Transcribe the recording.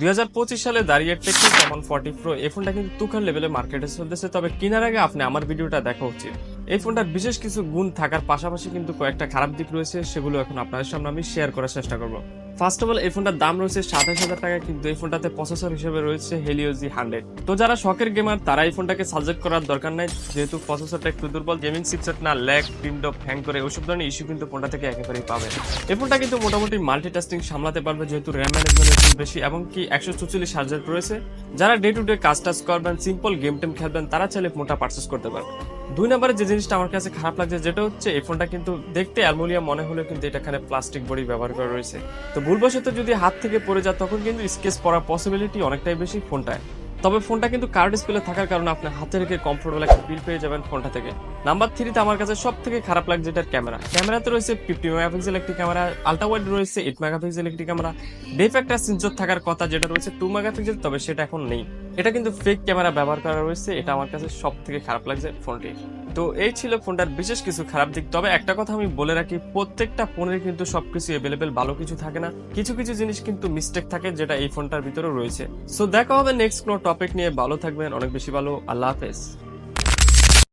দুই হাজার পঁচিশ সালে দাঁড়িয়ে টেকনো কমন ফর্টি প্রো, এই ফোনটা কিন্তু তুখার লেভেলে মার্কেটে চলতেছে। তবে কেনার আগে আপনি আমার ভিডিওটা দেখা উচিত। এই ফোনটার বিশেষ কিছু গুণ থাকার পাশাপাশি কিন্তু কয়েকটা খারাপ দিক রয়েছে, সেগুলো এখন আপনাদের সামনে আমি শেয়ার করার চেষ্টা করব। ফার্স্ট অফ অল এই ফোনটার দাম রয়েছে সাতাশ হাজার টাকা, কিন্তু এই ফোনটাতে প্রসেসর হিসেবে রয়েছে হেলিও জি হান্ড্রেড তো যারা শখের গেমার তারা এই ফোনটাকে সাজেক্ট করার দরকার নাই। যেহেতু প্রসেসরটা একটু দুর্বল গেমিং চিপসেট না ল্যাগ প্রিন্টপ হ্যাং করে ওইসব ধরনের ইস্যু কিন্তু ফোনটা থেকে একেবারেই পাবেন এই ফোনটা কিন্তু মোটামুটি মাল্টিটাস্কিং সামলাতে পারবে, যেহেতু র্যাম ম্যানেজমেন্ট খুব বেশি, এবং কি একশো চুচল্লিশ হাজার রয়েছে। যারা ডে টু ডে কাজ টাজ করবেন সিম্পল গেম টেম খেলবেন, তারা চাইলে ফোনটা পারচেস করতে পারবে। দুই নম্বরে যে জিনিসটা আমার কাছে খারাপ লাগছে, যেটা হচ্ছে এই ফোনটা কিন্তু দেখতে অ্যালমোনিয়াম মনে হলেও কিন্তু এটা এখানে প্লাস্টিক বডি ব্যবহার করা রয়েছে। তো ভুলবশত যদি হাত থেকে পড়ে যায়, তখন কিন্তু স্কেচ পড়ার পসিবিলিটি অনেকটাই বেশি ফোনটায়। তবে ফোনটা কিন্তু কার্ড ডিসপ্লে থাকার কারণে আপনি হাতে রেখে কমফোর্টেবল একটা ফিল পেয়ে যাবেন ফোনটা থেকে। নাম্বার থ্রিতে আমার কাছে সব থেকে খারাপ লাগছে এটার ক্যামেরা ক্যামেরাতে রয়েছে ফিফটি মেগাপিক্সেল একটি ক্যামেরা আল্ট্রা ওয়াইড রয়েছে এইট মেগাপিক্সেল একটি ক্যামেরা ডেফ একটা সেন্সর থাকার কথা যেটা রয়েছে টু মেগাপিক্সেল তবে সেটা এখন নেই। এটা কিন্তু ফেক ক্যামেরা ব্যবহার করা রয়েছে, এটা আমার কাছে সব থেকে খারাপ লাগছে ফোনটির। তো এই ছিল ফোনটার বিশেষ কিছু খারাপ দিক। তবে একটা কথা আমি বলে রাখি, প্রত্যেকটা ফোনের কিন্তু সবকিছু এভেলেবেল ভালো কিছু থাকে না। কিছু কিছু জিনিস কিন্তু মিস্টেক থাকে যেটা এই ফোনটার ভিতরে রয়েছে। সো দেখা হবে নেক্সট কোনো টপিক নিয়ে। ভালো থাকবেন, অনেক বেশি ভালো। আল্লাহ হাফেজ।